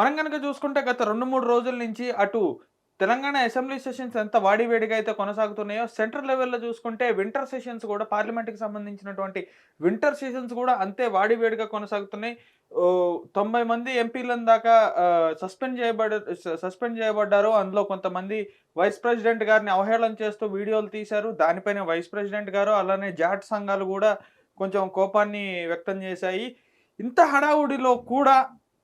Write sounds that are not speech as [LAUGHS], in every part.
మనం కనుక చూసుకుంటే గత రెండు మూడు రోజుల నుంచి అటు తెలంగాణ అసెంబ్లీ సెషన్స్ ఎంత వాడివేడిగా అయితే కొనసాగుతున్నాయో సెంట్రల్ లెవెల్లో చూసుకుంటే వింటర్ సెషన్స్ కూడా పార్లమెంట్కి సంబంధించినటువంటి వింటర్ సెషన్స్ కూడా అంతే వాడివేడిగా కొనసాగుతున్నాయి. తొంభై మంది ఎంపీలను దాకా సస్పెండ్ చేయబడ సస్పెండ్ చేయబడ్డారు. అందులో కొంతమంది వైస్ ప్రెసిడెంట్ గారిని అవహేళన చేస్తూ వీడియోలు తీశారు. దానిపైన వైస్ ప్రెసిడెంట్ గారు అలానే జాట్ సంఘాలు కూడా కొంచెం కోపాన్ని వ్యక్తం చేశాయి. ఇంత హడావుడిలో కూడా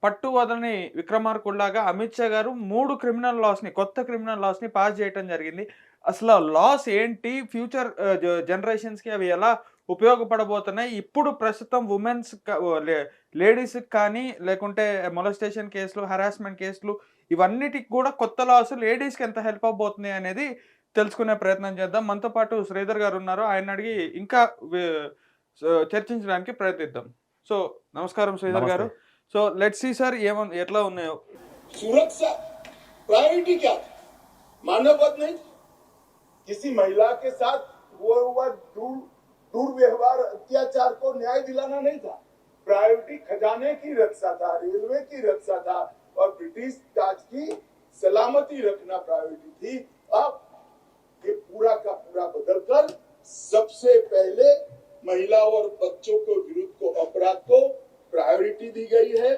పట్టు వదని విక్రమార్కుల్లాగా అమిత్ షా గారు మూడు క్రిమినల్ లాస్ని కొత్త క్రిమినల్ లాస్ని పాస్ చేయడం జరిగింది. అసలు లాస్ ఏంటి? ఫ్యూచర్ జనరేషన్స్కి అవి ఎలా ఉపయోగపడబోతున్నాయి? ఇప్పుడు ప్రస్తుతం ఉమెన్స్ లేడీస్కి కానీ లేకుంటే మొలస్టేషన్ కేసులు హరాస్మెంట్ కేసులు ఇవన్నిటికి కూడా కొత్త లాస్ లేడీస్కి ఎంత హెల్ప్ అవబోతున్నాయి అనేది తెలుసుకునే ప్రయత్నం చేద్దాం. మనతో పాటు శ్రీధర్ గారు ఉన్నారు. ఆయన అడిగి ఇంకా చర్చించడానికి ప్రయత్నిద్దాం. సో నమస్కారం శ్రీధర్ గారు. సో లెట్స్ సీ సార్ ఏమన్ ఎట్లా ఉన్నాయో सुरक्षा प्रायोरिटी क्या थी मानववध नहीं थी किसी महिला के साथ वो हुआ दूर दुर्व्यवहार अत्याचार को न्याय दिलाना नहीं था प्रायोरिटी खजाने की रक्षा था रेलवे की रक्षा था और ब्रिटिश ताज की सलामती रखना प्रायोरिटी थी अब ये पूरा का पूरा बदलकर सबसे पहले महिला और बच्चों के दी गई है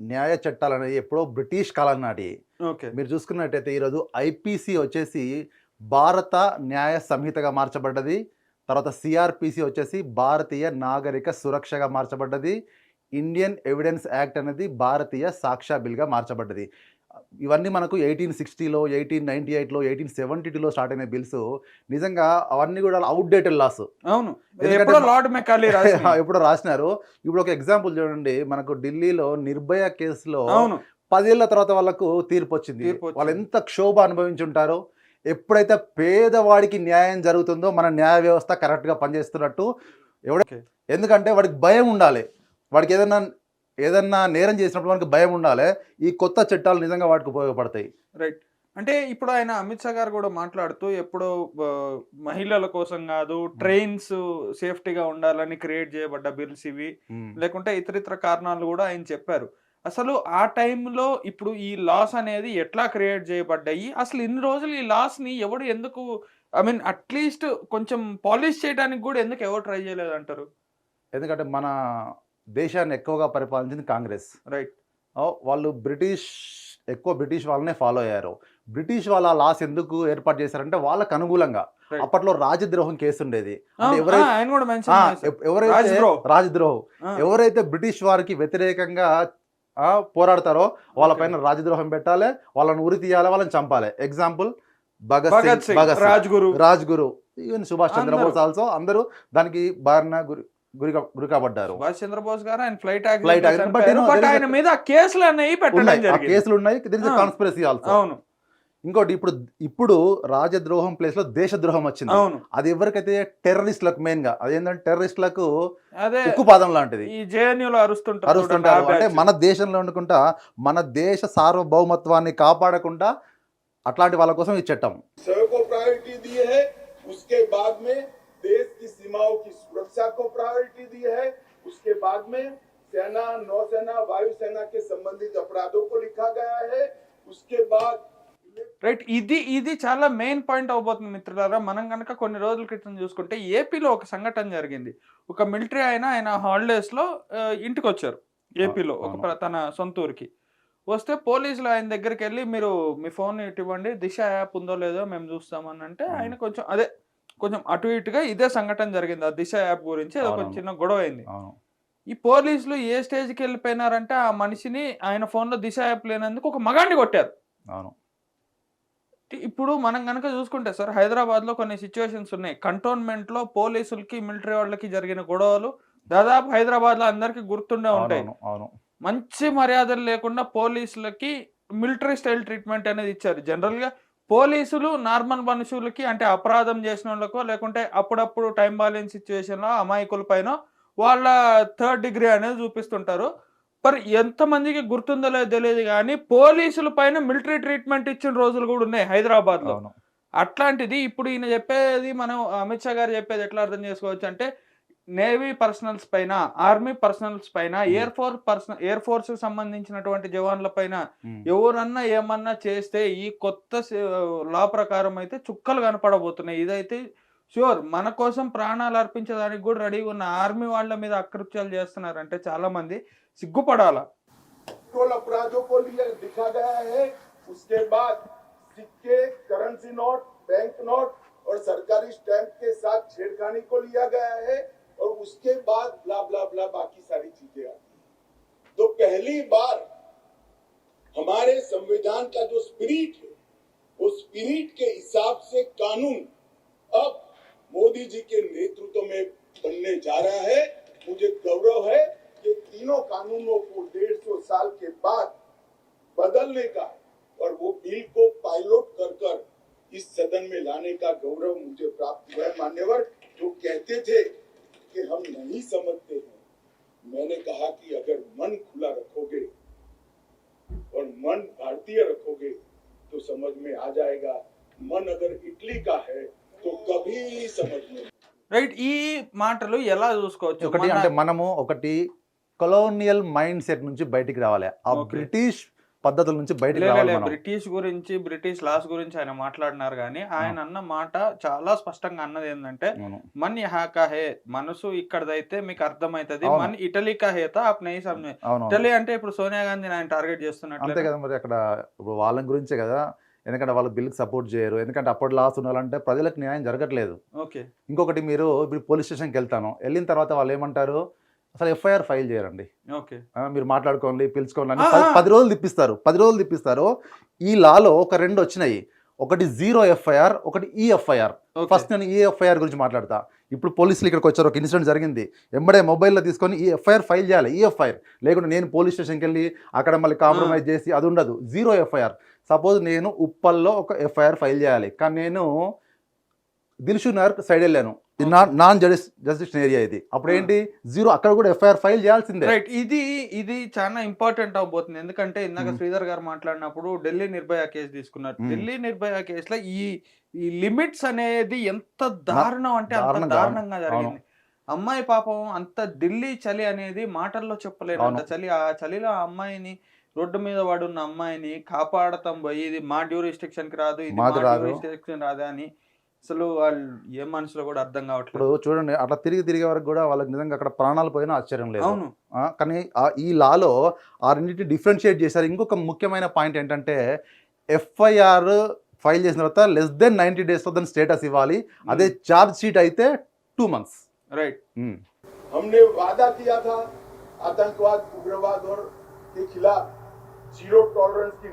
న్యాయ చట్టాలు అనేది ఎప్పుడో బ్రిటిష్ కాలం నాటి ఓకే మీరు చూసుకున్నట్టయితే ఈరోజు ఐపీసీ వచ్చేసి భారత న్యాయ సంహితగా మార్చబడ్డది తర్వాత సిఆర్పిసి వచ్చేసి భారతీయ నాగరిక సురక్షగా మార్చబడ్డది ఇండియన్ ఎవిడెన్స్ యాక్ట్ అనేది భారతీయ సాక్ష్య బిల్గా మార్చబడ్డది ఇవన్నీ మనకు ఎయిటీన్ సిక్స్టీలో ఎయిటీన్ నైంటీ ఎయిట్లో ఎయిటీన్ సెవెంటీ టూలో స్టార్ట్ అయిన బిల్స్. నిజంగా అవన్నీ కూడా అవుట్డేటెడ్ లాస్ అవును. [LAUGHS] ఎప్పుడో రాసినారు. ఇప్పుడు ఒక ఎగ్జాంపుల్ చూడండి. మనకు ఢిల్లీలో నిర్భయ కేసులో అవును. పదేళ్ళ తర్వాత వాళ్ళకు తీర్పు వచ్చింది. వాళ్ళు ఎంత క్షోభ అనుభవించుంటారో ఎప్పుడైతే పేదవాడికి న్యాయం జరుగుతుందో మన న్యాయ వ్యవస్థ కరెక్ట్గా పనిచేస్తున్నట్టు ఎవడ. ఎందుకంటే వాడికి భయం ఉండాలి. వాడికి ఏదన్నా ఏదన్నా నేరం చేసినప్పుడు వాడికి భయం ఉండాలి ఈ కొత్త చట్టాలు నిజంగా వాటికి ఉపయోగపడతాయి. రైట్. అంటే ఇప్పుడు ఆయన అమిత్ షా గారు కూడా మాట్లాడుతూ ఎప్పుడో మహిళల కోసం కాదు ట్రైన్స్ సేఫ్టీగా ఉండాలని క్రియేట్ చేయబడ్డ బిల్స్ ఇవి లేకుంటే ఇతర ఇతర కారణాలు కూడా ఆయన చెప్పారు. అసలు ఆ టైంలో ఇప్పుడు ఈ లాస్ అనేది ఎట్లా క్రియేట్ చేయబడ్డాయి? అసలు ఇన్ని రోజులు ఈ లాస్ని ఎవడు ఎందుకు ఐ మీన్ అట్లీస్ట్ కొంచెం పాలిష్ చేయడానికి కూడా ఎందుకు ఎవరు ట్రై చేయలేదు అంటారు ఎందుకంటే మన దేశాన్ని ఎక్కువగా పరిపాలించింది కాంగ్రెస్. రైట్ వాళ్ళు బ్రిటిష్ ఎక్కువ బ్రిటిష్ వాళ్ళనే ఫాలో అయ్యారు. బ్రిటిష్ వాళ్ళ లాస్ ఎందుకు ఏర్పాటు చేశారంటే వాళ్ళకు అనుకూలంగా. అప్పట్లో రాజద్రోహం కేసు ఉండేది. ఎవరైతే రాజద్రోహం. ఎవరైతే బ్రిటిష్ వారికి వ్యతిరేకంగా పోరాడతారో వాళ్ళపైన రాజద్రోహం పెట్టాలి వాళ్ళని ఉరి తీయాలి వాళ్ళని చంపాలి. Example Bhagat Singh Bhagat Rajguru. Rajguru. Even Subhash Chandra Bose. Also అందరూ దానికి బారిన గురి గురి గురి కాబడ్డారు సుభాష్ చంద్రబోస్ గారు ఆయన flight Flight accident, but you know, but there is ఆయన a- మీద కేసులు అనేవి పెట్టడం ఉన్నాయి ఆ జరిగింది కేసులు ఉన్నాయి దిర్ ఆ. కాన్స్పిరసీ ఆల్సో అవును ఇంకోటి ఇప్పుడు ఇప్పుడు రాజద్రోహం ప్లేస్ లో దేశద్రోహం వచ్చింది అవును అది ఎవరికైతే టెర్రరిస్టులకు మెయిన్ గా అదేంటంటే టెర్రరిస్టులకు అదే ఉక్కుపాదం లాంటిది ఈ జేఎన్యూలో అరుస్తుంటారు చూడండి, అరుస్తుంటారు ఆ అంటే batch. మన దేశంలో వండుకుంటా మన దేశ సార్వభౌమత్వాన్ని కాపాడకుండా అట్లాంటి వాళ్ళ కోసం ఈ చట్టం सड़क को प्रायोरिटी दी है उसके बाद में देश की सीमाओं की सुरक्षा को प्रायोरिटी दी है उसके बाद में सेना नौसेना वायुसेना के संबंधित अपराधों को लिखा गया है उसके बाद రైట్ ఇది ఇది చాలా మెయిన్ పాయింట్ అవబోతుంది మిత్రులారా మనం కనుక కొన్ని రోజుల క్రితం చూసుకుంటే ఏపీలో ఒక సంఘటన జరిగింది ఒక మిలిటరీ ఆయన ఆయన హాలిడేస్ లో ఆ, ఇంటికి వచ్చారు ఏపీలో ఒక అవును. ప్ర- తన సొంత ఊరికి వస్తే పోలీసులు ఆయన దగ్గరికి వెళ్ళి మీరు మీ ఫోన్ ఇటు ఇవ్వండి దిశ యాప్ ఉందో లేదో మేము చూస్తామని అంటే ఆయన కొంచెం అదే కొంచెం అటు ఇటుగా ఇదే సంఘటన జరిగింది. ఆ దిశ యాప్ గురించి అది ఒక. చిన్న గొడవ అయింది. ఈ పోలీసులు ఏ స్టేజ్కి వెళ్ళిపోయినారంటే ఆ మనిషిని ఆయన ఫోన్లో దిశ యాప్ లేనందుకు ఒక మగాన్ని కొట్టారు. అవును. ఇప్పుడు మనం కనుక చూసుకుంటే సార్ హైదరాబాద్లో కొన్ని సిచ్యువేషన్స్ ఉన్నాయి. కంటోన్మెంట్లో పోలీసులకి మిలిటరీ వాళ్ళకి జరిగిన గొడవలు దాదాపు హైదరాబాద్లో అందరికి గుర్తుండే ఉంటాయి. మంచి మర్యాదలు లేకుండా పోలీసులకి మిలిటరీ స్టైల్ ట్రీట్మెంట్ అనేది ఇచ్చారు. జనరల్గా పోలీసులు నార్మల్ మనుషులకి అంటే అపరాధం చేసిన వాళ్ళకో లేకుంటే అప్పుడప్పుడు టైం బాలేని సిచ్యువేషన్లో అమాయకుల పైన వాళ్ళ థర్డ్ డిగ్రీ అనేది చూపిస్తుంటారు. మరి ఎంతమందికి గుర్తుందో లేదో తెలియదు కానీ పోలీసుల పైన మిలిటరీ ట్రీట్మెంట్ ఇచ్చిన రోజులు కూడా ఉన్నాయి హైదరాబాద్లో అవును. అట్లాంటిది ఇప్పుడు ఈయన చెప్పేది మనం అమిత్ షా గారు చెప్పేది ఎట్లా అర్థం చేసుకోవచ్చు అంటే నేవీ పర్సనల్స్ పైన ఆర్మీ పర్సనల్స్ పైన air force personnel air force కి సంబంధించినటువంటి జవాన్ల పైన ఉమ్. ఎవరన్నా ఏమన్నా చేస్తే ఈ కొత్త లా ప్రకారం అయితే చుక్కలు కనపడబోతున్నాయి ఇదైతే షూర్ మన కోసం ప్రాణాలు అర్పించడానికి కూడా రెడీగా ఉన్న ఆర్మీ వాళ్ళ మీద అకృత్యాలు చేస్తున్నారంటే చాలా మంది సిగ్గుపడాల पेट्रोल अपराधों को लिया लिखा गया है उसके बाद सिक्के करेंसी नोट बैंक नोट और सरकारी स्टैंप के साथ छेड़खानी को लिया गया है और उसके बाद ब्ला ब्ला ब्ला बाकी सारी चीज़ें आती तो पहली बार हमारे संविधान का जो स्पिरिट है, वो स्पिरिट के हिसाब से कानून अब मोदी जी के नेतृत्व में बनने जा रहा है। मुझे गौरव है कि तीनों कानूनों को डेढ़ सौ साल के बाद बदलने का और वो बिल को पायलट कर कर इस सदन में लाने का गौरव मुझे प्राप्त हुआ है, मान्यवर, जो कहते थे कि हम नहीं समझते हैं मैंने कहा कि अगर मन खुला रखोगे और मन भारतीय रखोगे तो समझ में आ जाएगा मन अगर इटली का है तो कभी समझ में రైట్ ఈ మాటలు ఎలా చూసుకోవచ్చు ఒకటి మన- అంటే మనము ఒకటి కొలోనియల్ మైండ్ సెట్ నుంచి బయటికి రావాలి ఆ Okay. బ్రిటిష్ పద్ధతుల నుంచి మనం. బ్రిటిష్ గురించి బ్రిటిష్ లాస్ గురించి ఆయన మాట్లాడినారు కానీ ఆయన అన్న మాట చాలా స్పష్టంగా అన్నది ఏంటంటే. మన్ యహా కా హే మనసు ఇక్కడదైతే మీకు అర్థమైతది. మన్ ఇటలీ కా హేతా ఆప్ ఇటలీ అంటే ఇప్పుడు సోనియా గాంధీని ఆయన టార్గెట్ అంతే చేస్తున్నట్లే కదా మరి అక్కడ ఇప్పుడు వాళ్ళ గురించే కదా. ఎందుకంటే వాళ్ళు బిల్కి సపోర్ట్ చేయరు. ఎందుకంటే అప్పటి లాస్ ఉండాలంటే ప్రజలకు న్యాయం జరగట్లేదు. ఓకే. ఇంకొకటి మీరు ఇప్పుడు పోలీస్ స్టేషన్కి వెళ్తాను. వెళ్ళిన తర్వాత వాళ్ళు ఏమంటారు? అసలు ఎఫ్ఐఆర్ ఫైల్ చేయరండి. ఓకే. మీరు మాట్లాడుకోండి పిలుచుకోండి పది- రోజులు తిప్పిస్తారు పది రోజులు తిప్పిస్తారు. ఈ లాలో ఒక రెండు వచ్చినాయి. ఒకటి జీరో ఎఫ్ఐఆర్ ఒకటి ఈ ఎఫ్ఐఆర్. ఓకే. ఫస్ట్ నేను ఈ ఎఫ్ఐఆర్ గురించి మాట్లాడతా. ఇప్పుడు పోలీసులు ఇక్కడికి వచ్చారు ఒక ఇన్సిడెంట్ జరిగింది. ఎంబడే మొబైల్లో తీసుకొని ఈ ఎఫ్ఐఆర్ ఫైల్ చేయాలి ఈ ఎఫ్ఐఆర్. లేకుంటే నేను పోలీస్ స్టేషన్కి వెళ్ళి అక్కడ మళ్ళీ కాంప్రమైజ్ చేసి అది ఉండదు జీరో ఎఫ్ఐఆర్. సపోజ్ నేను ఉప్పల్లో ఒక ఎఫ్ఐఆర్ ఫైల్ చేయాలి. కానీ నేను దిల్షు నగర్ సైడ్ వెళ్ళాను. ఇది నా నాన్ జస్టిస్ జస్టిస్ ఏరియా ఇది. అప్పుడు ఏంటి జీరో అక్కడ కూడా ఎఫ్ఐఆర్ ఫైల్ చేయాల్సిందే. రైట్ ఇది ఇది చాలా ఇంపార్టెంట్ అవబోతుంది. ఎందుకంటే ఇందాక. శ్రీధర్ గారు మాట్లాడినప్పుడు ఢిల్లీ నిర్భయ కేసు తీసుకున్నారు. ఢిల్లీ నిర్భయ కేసులో ఈ ఈ లిమిట్స్ అనేది ఎంత దారుణం అంటే అంత దారుణంగా. జరిగింది. అమ్మాయి పాపం అంత ఢిల్లీ చలి అనేది మాటల్లో చెప్పలేను. అంత. చలి ఆ చలిలో ఆ అమ్మాయిని రోడ్డు మీద పడున్న అమ్మాయిని కాపాడతాం పోయి ఇది మా డ్యూరిస్టిక్షన్కి రాదు ఇది మా మాది రాదు. డ్యూరిస్టిక్షన్ రాదు అని అసలు వాళ్ళు ఏ మనసులో కూడా అర్థం ఇప్పుడు కావట్లేదు చూడండి అట్లా తిరిగి తిరిగే వరకు కూడా వాళ్ళకి నిజంగా అక్కడ ప్రాణాలు పోయినా ఆశ్చర్యం లేదు అవును ఆ, కానీ ఆ- ఈ లాలో ఆ రెండింటి డిఫరెన్షియేట్ చేశారు ఇంకొక ముఖ్యమైన పాయింట్ ఏంటంటే ఎఫ్ఐఆర్ ఫైల్ చేసిన తర్వాత లెస్ దెన్ నైంటీ డేస్లో దాని స్టేటస్ ఇవ్వాలి అదే ఛార్జ్ షీట్ అయితే టూ మంత్స్ రైట్ हमने वादा किया था आतंकवाद उग्रवाद और के खिलाफ जीरो टॉलरेंस की